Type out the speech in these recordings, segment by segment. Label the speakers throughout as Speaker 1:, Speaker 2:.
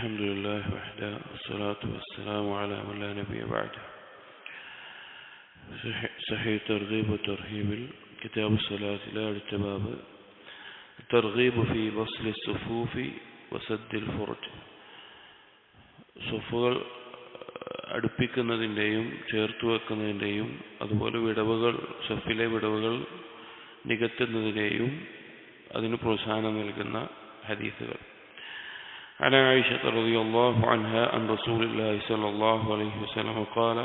Speaker 1: الحمد لله وحده والصلاة والسلام على من لا نبي بعده صحيح- صحيح ترغيب وترهيب كتاب الصلاة لا ارتباب الترغيب في بصل الصفوف وسد الفرج സുഫുകൾ അടുപ്പിക്കുന്നതിൻ്റെയും ചേർത്ത് വെക്കുന്നതിൻ്റെയും അതുപോലെ വിടവുകൾ ഷഫിലെ വിടവുകൾ നികത്തുന്നതിനെയും അതിന് പ്രോത്സാഹനം നൽകുന്ന ഹദീസുകൾ عن عائشة رضي الله عنها عن رسول الله صلى الله عليه وسلم قال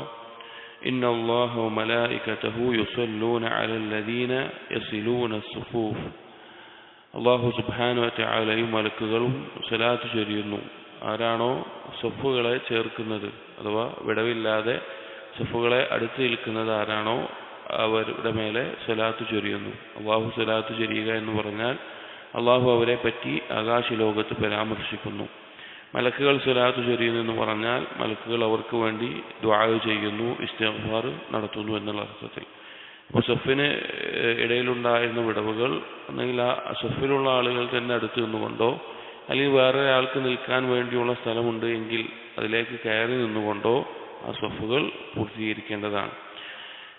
Speaker 1: إن الله وملائكته يصلون على الذين يصلون الصفوف അള്ളാഹു സുബാനു വറ്റയാളെയും മലക്കുകളും സലാത്ത് ചൊരിയുന്നു ആരാണോ സൊഫുകളെ ചേർക്കുന്നത് അഥവാ വിടവില്ലാതെ സൊഫുകളെ അടുത്ത് നിൽക്കുന്നത് ആരാണോ അവരുടെ മേലെ സലാത്ത് ചൊരിയുന്നു അള്ളാഹു സലാത്ത് ചൊരിയുക എന്ന് പറഞ്ഞാൽ അള്ളാഹു അവരെ പറ്റി ആകാശലോകത്ത് പരാമർശിക്കുന്നു. മലക്കുകൾ സ്വലാത്ത് ചൊരിയുന്നു എന്ന് പറഞ്ഞാൽ മലക്കുകൾ അവർക്ക് വേണ്ടി ദ്വായ ചെയ്യുന്നു ഇസ്തിഗ്ഫാർ നടത്തുന്നു എന്നുള്ള അർത്ഥത്തിൽ. അപ്പോൾ സഫിന് ഇടയിലുണ്ടായിരുന്ന വിടവുകൾ അല്ലെങ്കിൽ ആ സഫിലുള്ള ആളുകൾ തന്നെ അടുത്ത് നിന്നുകൊണ്ടോ അല്ലെങ്കിൽ വേറെ ആൾക്ക് നിൽക്കാൻ വേണ്ടിയുള്ള സ്ഥലമുണ്ട് എങ്കിൽ അതിലേക്ക് കയറി നിന്നുകൊണ്ടോ ആ സഫുകൾ പൂർത്തീകരിക്കേണ്ടതാണ്.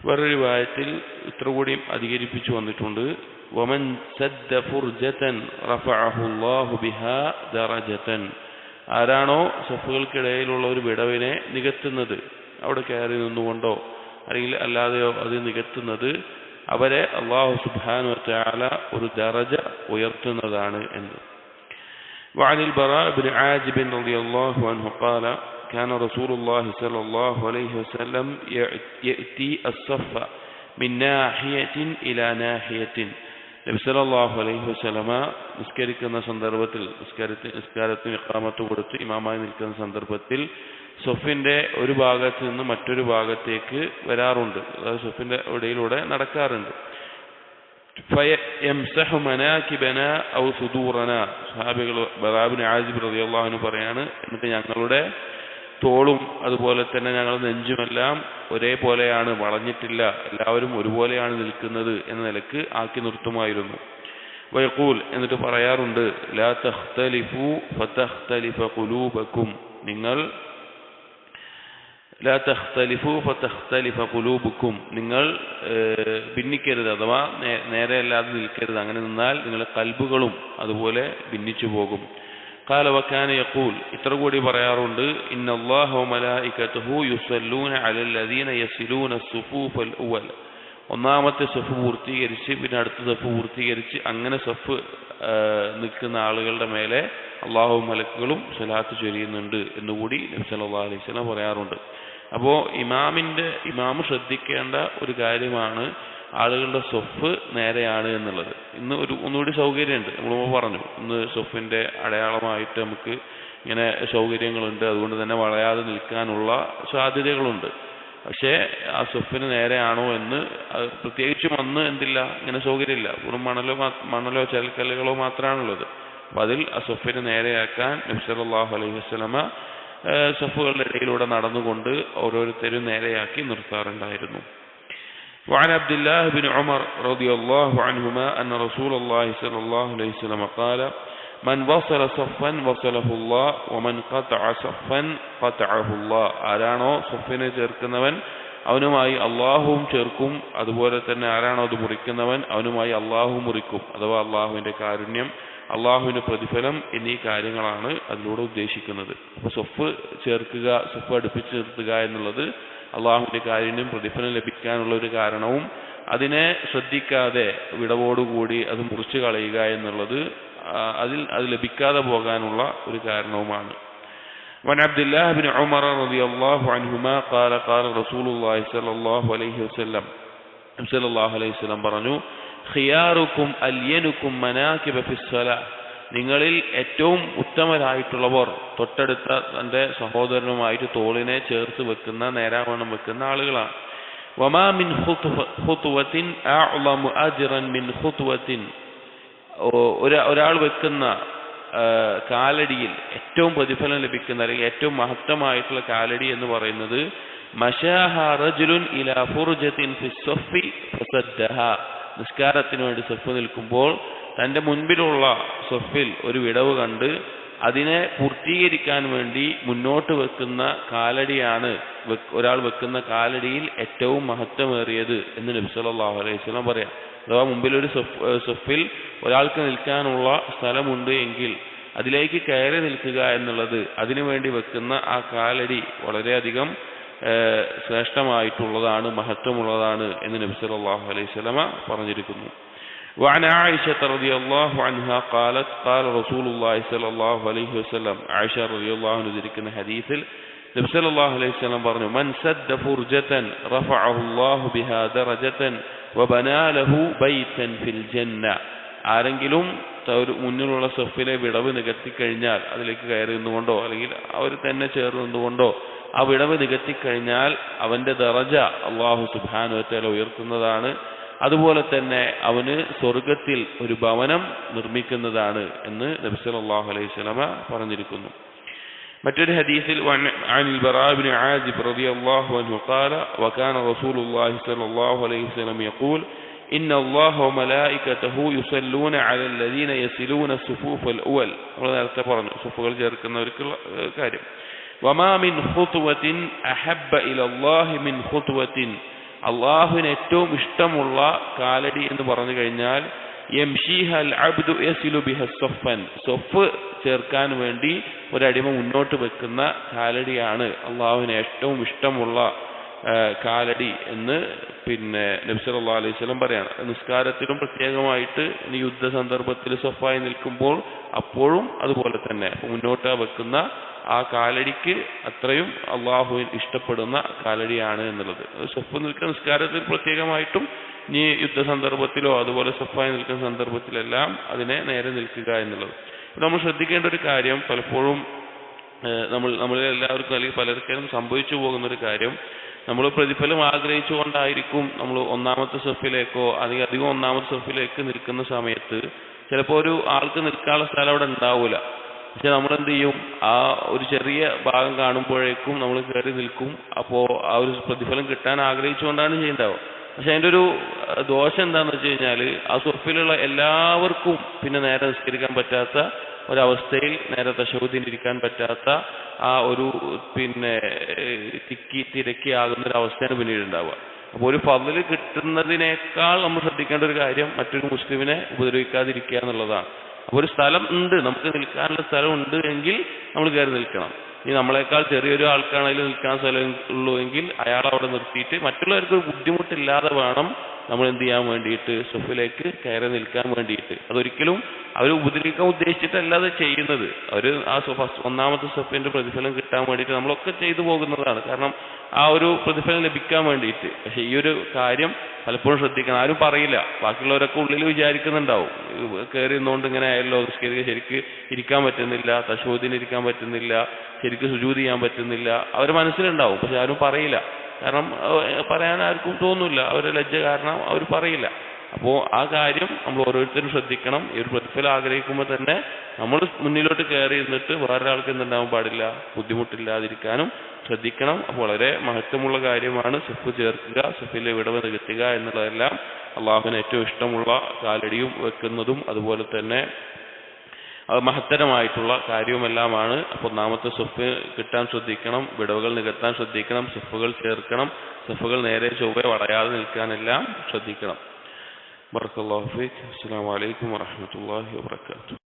Speaker 1: വേറൊരു വായത്തിൽ ഇത്ര കൂടിയും അധികരിപ്പിച്ചു വന്നിട്ടുണ്ട് വമൻ സദ്ദ ഫുർജതൻ റഫഅഹു അല്ലാഹു ബിഹാ ദറജതൻ ആരാണോ സഫുകൾക്കിടയിലുള്ള ഒരു വിടവിനെ നികത്തുന്നത് അവിടെ കയറി നിന്നുകൊണ്ടോ അല്ലെങ്കിൽ അല്ലാതെയോ അത് നികത്തുന്നത് അവരെ അള്ളാഹു സുബ്ഹാനഹു വതആല ഒരു ദറജ ഉയർത്തുന്നതാണ് എന്ന് وعن البراء بن عازب رضي الله عنه قال كان رسول الله صلى الله عليه وسلم يأتي الصف من ناحية إلى ناحية നബി സല്ലല്ലാഹു അലൈഹി വസല്ലമ നിസ്കരിക്കുന്ന സന്ദർഭത്തിൽ നിസ്കാരത്തിന് നിസ്കാരത്തിന് ഇഖാമത്ത് കൊടുത്ത് ഇമാമായി നിൽക്കുന്ന സന്ദർഭത്തിൽ സൊഫിന്റെ ഒരു ഭാഗത്ത് നിന്ന് മറ്റൊരു ഭാഗത്തേക്ക് വരാറുണ്ട് അതായത് സൊഫിന്റെ ഇടയിലൂടെ നടക്കാറുണ്ട് ഫയംസഹു മനാകിബന ഔ സുദൂറന സഹാബികൾ ബറാബിൻ ആജിബ് റളിയല്ലാഹു അൻഹു പറയാണ് എന്നിട്ട് ഞങ്ങളുടെ തോളും അതുപോലെ തന്നെ ഞങ്ങൾ നെഞ്ചുമെല്ലാം ഒരേപോലെയാണ് വളഞ്ഞിട്ടില്ല എല്ലാവരും ഒരുപോലെയാണ് നിൽക്കുന്നത് എന്ന നിലയ്ക്ക് ആക്കി നിർത്തുമായിരുന്നു. വയക്കൂൽ എന്നിട്ട് പറയാറുണ്ട് ലാ തഖ്തലിഫു ഫതഖ്തലിഫ നിങ്ങൾ ലാ തഖ്തലിഫു ഫതഖ്തലിഫ നിങ്ങൾ ഭിന്നിക്കരുത് അഥവാ നേരെയല്ലാതെ നിൽക്കരുത്. അങ്ങനെ നിന്നാൽ നിങ്ങളുടെ കൽബുകളും അതുപോലെ ഭിന്നിച്ചു പോകും. قال وكان يقول ഇത്ര കൂടി പറയാറുണ്ട് إن الله وملائكته يصلون على الذين يصلون الصفوف الأول ഒന്നാമത്തെ സഫ് പൂർത്തീകരിച്ച് പിന്നെ അടുത്ത സഫ് പൂർത്തീകരിച്ച് അങ്ങനെ സഫ് ആ, നിൽക്കുന്ന ആളുകളുടെ മേലെ അള്ളാഹു മലക്കുകളും സ്വലാത്ത് ചൊരിയുന്നുണ്ട് എന്നുകൂടി നബി സല്ലല്ലാഹു അലൈഹി വസല്ലം പറയാറുണ്ട് അപ്പോൾ ഇമാമിന്റെ ഇമാമ് ശ്രദ്ധിക്കേണ്ട ഒരു കാര്യമാണ് ആളുകളുടെ സ്വഫ് നേരെയാണ് എന്നുള്ളത്. ഇന്ന് ഒരു ഒന്നുകൂടി സൗകര്യമുണ്ട്. നമ്മൾ പറഞ്ഞു ഇന്ന് സ്വഫിന്റെ അടയാളമായിട്ട് നമുക്ക് ഇങ്ങനെ സൗകര്യങ്ങളുണ്ട്. അതുകൊണ്ട് തന്നെ വളയാതെ നിൽക്കാനുള്ള സാധ്യതകളുണ്ട്. പക്ഷേ ആ സ്വഫിന് നേരെയാണോ എന്ന് പ്രത്യേകിച്ചും അന്ന് എന്തില്ല? ഇങ്ങനെ സൗകര്യമില്ല. വെറും മണലോ മണലോ ചലക്കല്ലുകളോ മാത്രമാണുള്ളത്. അപ്പൊ അതിൽ ആ സ്വഫിന് നേരെയാക്കാൻ നബ്സലാഹു അലൈഹി വസ്ലമ സ്വഫുകളുടെ ഇടയിലൂടെ നടന്നുകൊണ്ട് ഓരോരുത്തരും നേരെയാക്കി നിർത്താറുണ്ടായിരുന്നു. وعن عبد الله بن عمر رضي الله عنهما أن رسول الله صلى الله عليه وسلم قال من وصل صفا وصله الله ومن قطع صفا قطعه الله ആരാണോ സഫിനെ ചേർക്കുന്നവൻ അവനുമായി അള്ളാഹുവും ചേർക്കും അതുപോലെ തന്നെ ആരാണോ അത് മുറിക്കുന്നവൻ അവനുമായി അള്ളാഹു മുറിക്കും അഥവാ അള്ളാഹുവിന്റെ കാരുണ്യം അള്ളാഹുവിന്റെ പ്രതിഫലം എന്നീ കാര്യങ്ങളാണ് അതിലൂടെ ഉദ്ദേശിക്കുന്നത് അപ്പൊ സൊഫ് ചേർക്കുക സൊഫ് അടുപ്പിച്ച് നിർത്തുക എന്നുള്ളത് അള്ളാഹുവിന്റെ കാരുണ്യം പ്രതിഫലം ലഭിക്കാനുള്ള ഒരു കാരണവും അതിനെ ശ്രദ്ധിക്കാതെ വിടവോടുകൂടി അത് മുറിച്ചു കളയുക എന്നുള്ളത് ആ, അതിൽ അത് ലഭിക്കാതെ പോകാനുള്ള ഒരു കാരണവുമാണ് وعن عبد الله بن عمر رضي الله عنهما قال قال رسول الله صلى الله عليه وسلم صلى الله عليه وسلم പറഞ്ഞു ഖിയാറുക്കും അല്യനുക്കും മനാകിബ ഫിസ്സല നിങ്ങളിൽ ഏറ്റവും ഉത്തമരായിട്ടുള്ളവർ തൊട്ടടുത്ത തന്റെ സഹോദരനുമായിട്ട് തോളിനെ ചേർത്ത് വെക്കുന്ന നേരാവണ്ണം വെക്കുന്ന ആളുകളാണ്. വമാ മിൻ മിൻ ഖുത്വത്തിൻ ഓ- ഒരാൾ വെക്കുന്ന കാലടിയിൽ ഏറ്റവും പ്രതിഫലം ലഭിക്കുന്ന അല്ലെങ്കിൽ ഏറ്റവും മഹത്തമായിട്ടുള്ള കാലടി എന്ന് പറയുന്നത് നിസ്കാരത്തിന് വേണ്ടി സഫ് നിൽക്കുമ്പോൾ തന്റെ മുൻപിലുള്ള സ്വഫിൽ ഒരു വിടവ് കണ്ട് അതിനെ പൂർത്തീകരിക്കാൻ വേണ്ടി മുന്നോട്ട് വെക്കുന്ന കാലടിയാണ് ഒരാൾ വെക്കുന്ന കാലടിയിൽ ഏറ്റവും മഹത്വമേറിയത് എന്ന് നബി സല്ലല്ലാഹു അലൈഹി വസല്ലം പറയാം. അഥവാ മുമ്പിൽ ഒരു സ്വഫിൽ ഒരാൾക്ക് നിൽക്കാനുള്ള സ്ഥലമുണ്ട് എങ്കിൽ അതിലേക്ക് കയറി നിൽക്കുക എന്നുള്ളത് അതിനുവേണ്ടി വെക്കുന്ന ആ കാലടി വളരെയധികം ശ്രേഷ്ഠമായിട്ടുള്ളതാണ് മഹത്വമുള്ളതാണ് എന്ന് നബി സല്ലല്ലാഹു അലൈഹി വസല്ലമ പറഞ്ഞിരിക്കുന്നു. وعن عائشة رضي الله عنها قالت قال رسول الله صلى الله عليه وسلم عائشة رضي الله عنه ذكرنا حديث നബി സല്ലല്ലാഹു അലൈഹി വസല്ലം പറഞ്ഞു മൻ സദ്ദ ഫുർജതൻ റഫഅഹു അല്ലാഹു ബിഹാ ദറജതൻ വബനാ ലഹു ബൈതൻ ഫിൽ ജന്ന ആരെങ്കിലും ത- ഒരു മുന്നിലുള്ള സഫിലെ വിടവ് നികത്തി കഴിഞ്ഞാൽ അതിലേക്ക് കയറി നിന്നുകൊണ്ടോ അല്ലെങ്കിൽ അവർ തന്നെ ചേർന്ന് നിന്നുകൊണ്ടോ ആ വിടവ് നികത്തി കഴിഞ്ഞാൽ അവന്റെ ദറജ അള്ളാഹു സുബാനുവത്തേല ഉയർത്തുന്നതാണ് അതുപോലെ തന്നെ അവന് സ്വർഗത്തിൽ ഒരു ഭവനം നിർമ്മിക്കുന്നതാണ് എന്ന് നബി സല്ലല്ലാഹു അലൈഹി വസല്ലമ പറഞ്ഞിരിക്കുന്നു മറ്റൊരു ഹദീസിൽ വൻ- عن البراء بن عازب رضي الله عنه قال وكان رسول الله صلى الله عليه وسلم يقول إن الله وملائكته يصلون على الذين يصلون الصفوف الأول നമ്മൾ നേരത്തെ പറഞ്ഞു സുഫുകൾ ചേർക്കുന്നവർക്കുള്ള ഏഹ്, കാര്യം وما من خطوة أحب إلى الله من خطوة അള്ളാഹുവിന് ഏറ്റവും ഇഷ്ടമുള്ള കാലടി എന്ന് പറഞ്ഞു കഴിഞ്ഞാൽ സൊഫ് ചേർക്കാൻ വേണ്ടി ഒരടിമ മുന്നോട്ട് വെക്കുന്ന കാലടിയാണ് അള്ളാഹുവിന് ഏറ്റവും ഇഷ്ടമുള്ള കാലടി എന്ന് പിന്നെ നബി സല്ലല്ലാഹു അലൈഹി സ്വലം പറയാണ്. നിസ്കാരത്തിലും പ്രത്യേകമായിട്ട് യുദ്ധ സന്ദർഭത്തിൽ സൊഫായി നിൽക്കുമ്പോൾ അപ്പോഴും അതുപോലെ തന്നെ മുന്നോട്ട് വെക്കുന്ന ആ കാലടിക്ക് അത്രയും അള്ളാഹുവിൻ ഇഷ്ടപ്പെടുന്ന കാലടിയാണ് എന്നുള്ളത്. സൊഫ് നിൽക്കുന്ന നിസ്കാരത്തിൽ പ്രത്യേകമായിട്ടും ഇനി യുദ്ധ സന്ദർഭത്തിലോ അതുപോലെ സൊഫായി നിൽക്കുന്ന സന്ദർഭത്തിലെല്ലാം അതിനെ നേരെ നിൽക്കുക എന്നുള്ളത്. നമ്മൾ ശ്രദ്ധിക്കേണ്ട ഒരു കാര്യം പലപ്പോഴും നമ്മൾ നമ്മളിൽ എല്ലാവർക്കും അല്ലെങ്കിൽ പലർക്കും സംഭവിച്ചു പോകുന്ന ഒരു കാര്യം നമ്മൾ പ്രതിഫലം ആഗ്രഹിച്ചുകൊണ്ടായിരിക്കും നമ്മൾ ഒന്നാമത്തെ സെഫിലേക്കോ അല്ലെങ്കിൽ അധികം ഒന്നാമത്തെ സെഫിലേക്ക് നിൽക്കുന്ന സമയത്ത് ചിലപ്പോൾ ഒരു ആൾക്ക് നിൽക്കാനുള്ള സ്ഥലം അവിടെ ഉണ്ടാവൂല. പക്ഷെ നമ്മൾ എന്ത് ചെയ്യും? ആ ഒരു ചെറിയ ഭാഗം കാണുമ്പോഴേക്കും നമ്മൾ കയറി നിൽക്കും. അപ്പോൾ ആ ഒരു പ്രതിഫലം കിട്ടാൻ ആഗ്രഹിച്ചുകൊണ്ടാണ് ചെയ്യുന്നുണ്ടാവുക പക്ഷെ അതിന്റെ ഒരു ദോഷം എന്താണെന്ന് വെച്ച് കഴിഞ്ഞാൽ ആ സുഫിലുള്ള എല്ലാവർക്കും പിന്നെ നേരെ നിസ്കരിക്കാൻ പറ്റാത്ത ഒരവസ്ഥയിൽ നേരെ ഇരിക്കാൻ പറ്റാത്ത ആ ഒരു പിന്നെ തിക്കി തിരക്കി ആകുന്ന ഒരു അവസ്ഥയാണ് പിന്നീട് ഉണ്ടാവുക. അപ്പോൾ ഒരു ഫضൽ കിട്ടുന്നതിനേക്കാൾ നമ്മൾ ശ്രദ്ധിക്കേണ്ട ഒരു കാര്യം മറ്റൊരു മുസ്ലിമിനെ ഉപദ്രവിക്കാതിരിക്കുക എന്നുള്ളതാണ്. അപ്പോൾ ഒരു സ്ഥലം ഉണ്ട് നമുക്ക് നിൽക്കാനുള്ള സ്ഥലം ഉണ്ട് എങ്കിൽ നമ്മൾ കയറി നിൽക്കണം. ഇനി നമ്മളെക്കാൾ ചെറിയൊരു ആൾക്കാണെങ്കിലും നിൽക്കാൻ സ്ഥലം ഉള്ളൂ എങ്കിൽ അയാൾ അവിടെ നിർത്തിയിട്ട് മറ്റുള്ളവർക്ക് ബുദ്ധിമുട്ടില്ലാതെ വേണം നമ്മൾ എന്ത് ചെയ്യാൻ വേണ്ടിയിട്ട് സുഫിലേക്ക് കയറി നിൽക്കാൻ വേണ്ടിയിട്ട്. അതൊരിക്കലും അവർ ഉപദ്രവിക്കാൻ ഉദ്ദേശിച്ചിട്ടല്ല അത് ചെയ്യുന്നത്. അവർ ആ ഒന്നാമത്തെ സുഫിന്റെ പ്രതിഫലം കിട്ടാൻ വേണ്ടിയിട്ട് നമ്മളൊക്കെ ചെയ്തു പോകുന്നതാണ്. കാരണം ആ ഒരു പ്രതിഫലം ലഭിക്കാൻ വേണ്ടിയിട്ട്. പക്ഷെ ഈ ഒരു കാര്യം പലപ്പോഴും ശ്രദ്ധിക്കണം. ആരും പറയില്ല. ബാക്കിയുള്ളവരൊക്കെ ഉള്ളിൽ വിചാരിക്കുന്നുണ്ടാവും. കയറി നിന്നുകൊണ്ട് ഇങ്ങനെ ആയല്ലോ. നിസ്കരിക്കുക ശരിക്ക് ഇരിക്കാൻ പറ്റുന്നില്ല. തശോദിന് ഇരിക്കാൻ പറ്റുന്നില്ല. ശരിക്ക് സുജൂതി ചെയ്യാൻ പറ്റുന്നില്ല. അവർ മനസ്സിലുണ്ടാവും. പക്ഷെ ആരും പറയില്ല. കാരണം പറയാൻ ആർക്കും തോന്നില്ല അവരെ ലജ്ജ കാരണം അവർ പറയില്ല. അപ്പോൾ ആ കാര്യം നമ്മൾ ഓരോരുത്തരും ശ്രദ്ധിക്കണം. ഈ ഒരു പ്രതിഫലം ആഗ്രഹിക്കുമ്പോൾ തന്നെ നമ്മൾ മുന്നിലോട്ട് കയറി ഇരുന്നിട്ട് വേറൊരാൾക്ക് എന്തുണ്ടാവാൻ പാടില്ല ബുദ്ധിമുട്ടില്ലാതിരിക്കാനും ശ്രദ്ധിക്കണം. അപ്പോൾ വളരെ മഹത്വമുള്ള കാര്യമാണ് സെഫ് ചേർക്കുക സെഫിലെ വിടവ് നികത്തുക എന്നുള്ളതെല്ലാം അള്ളാഹുവിന് ഏറ്റവും ഇഷ്ടമുള്ള കാലടിയും വെക്കുന്നതും അതുപോലെ തന്നെ അത് മഹത്തരമായിട്ടുള്ള കാര്യവുമെല്ലാമാണ്. അപ്പോൾ ഒന്നാമത്തെ സെഫ് കിട്ടാൻ ശ്രദ്ധിക്കണം വിടവുകൾ നികത്താൻ ശ്രദ്ധിക്കണം സെഫുകൾ ചേർക്കണം സെഫുകൾ നേരെ ചൊവ്വെ വളയാതെ നിൽക്കാനെല്ലാം ശ്രദ്ധിക്കണം. ബർക്കല്ലാഹു ഫീക്ക്. അസ്സാം അലൈക്കും വറഹ്മത്തുള്ളാഹി വബറകാതുഹു.